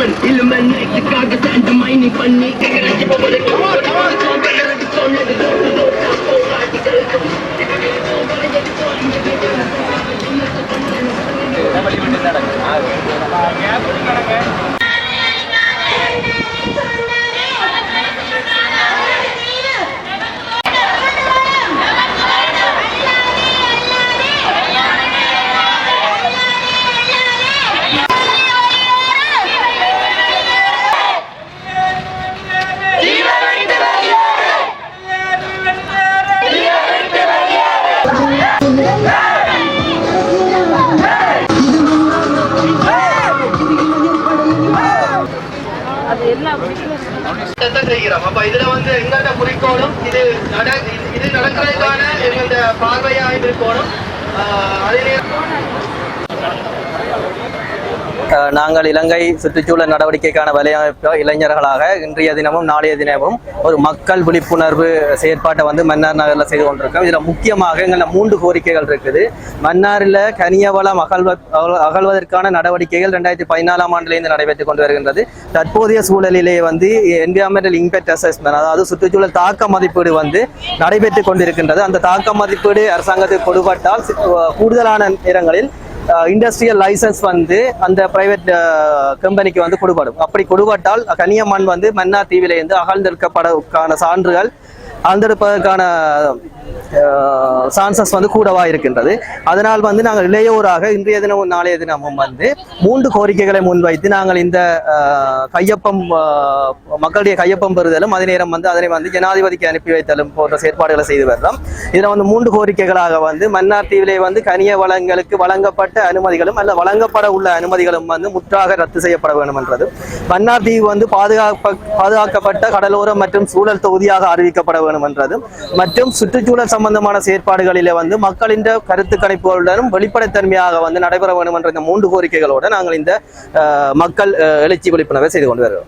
Weapon இல்ல man எக்ஸிக்காக சாந்த மைனி அது எல்லாம் செய்கிறோம் அப்ப இதுல வந்து எங்களோட குறிக்கோளும் இது நட இது நடக்கிறதுக்கான எங்களோட பார்வையாக இருக்கணும். அதே நாங்கள் இலங்கை சுற்றுச்சூழல் நடவடிக்கைக்கான வலையமைப்பு இளைஞர்களாக இன்றைய தினமும் நாளைய தினமும் ஒரு மக்கள் விழிப்புணர்வு செயற்பாட்டை வந்து மன்னார் நகரில் செய்து கொண்டிருக்கோம் இதில் முக்கியமாக எங்களை மூன்று கோரிக்கைகள் இருக்குது. மன்னாரில் கனியவளம் அகழ்வ அகழ்வதற்கான நடவடிக்கைகள் ரெண்டாயிரத்தி பதினாலாம் ஆண்டிலிருந்து நடைபெற்றுக் கொண்டு வருகின்றது. தற்போதைய சூழலிலே வந்து என்விரான்மெண்டல் இம்பேக்ட் அசஸ்மெண்ட் அதாவது சுற்றுச்சூழல் தாக்க மதிப்பீடு வந்து நடைபெற்று கொண்டிருக்கின்றது. அந்த தாக்க மதிப்பீடு அரசாங்கத்துக்கு கொடுபட்டால் கூடுதலான நேரங்களில் இண்டஸ்ட்ரியல் லைசன்ஸ் வந்து அந்த பிரைவேட் கம்பெனிக்கு வந்து கொடுபடும் அப்படி கொடுபட்டால் கனியம்மன் வந்து மன்னார் தீவிலேருந்து அகழ்ந்தெடுக்கப்படக்கான சான்றுகள் அகழ்ந்தெடுப்பதற்கான சான்சஸ் வந்து கூடவா இருக்கின்றது. அதனால் வந்து நாங்கள் இளையோராக இன்றைய தினமும் நாளைய தினமும் வந்து மூன்று கோரிக்கைகளை முன்வைத்து நாங்கள் இந்த கையொப்பம் மக்களுடைய கையொப்பம் பெறுதலும் அதே நேரம் வந்து அதனை வந்து ஜனாதிபதிக்கு அனுப்பி வைத்தலும் போன்ற செயற்பாடுகளை செய்து வரலாம் இதில் வந்து மூன்று கோரிக்கைகளாக வந்து மன்னார் தீவிலே வந்து கனிய வளங்களுக்கு வழங்கப்பட்ட அனுமதிகளும் அல்ல வழங்கப்பட உள்ள அனுமதிகளும் வந்து முற்றாக ரத்து செய்யப்பட வேண்டும் என்றது மன்னார் தீவு வந்து பாதுகாப்ப பாதுகாக்கப்பட்ட கடலோரம் மற்றும் சூழல் தொகுதியாக அறிவிக்கப்பட வேண்டும் மற்றும் சுற்றுச்சூழல் சம்பந்தமான செயற்பாடுகளிலே வந்து மக்களின் கருத்து கணிப்புகளுடனும் வெளிப்படைத்தன்மையாக வந்து நடைபெற வேண்டும் என்ற இந்த மூன்று கோரிக்கைகளோடு நாங்கள் இந்த மக்கள் எழுச்சி விழிப்புணர்வை செய்து கொண்டு வருகிறோம்.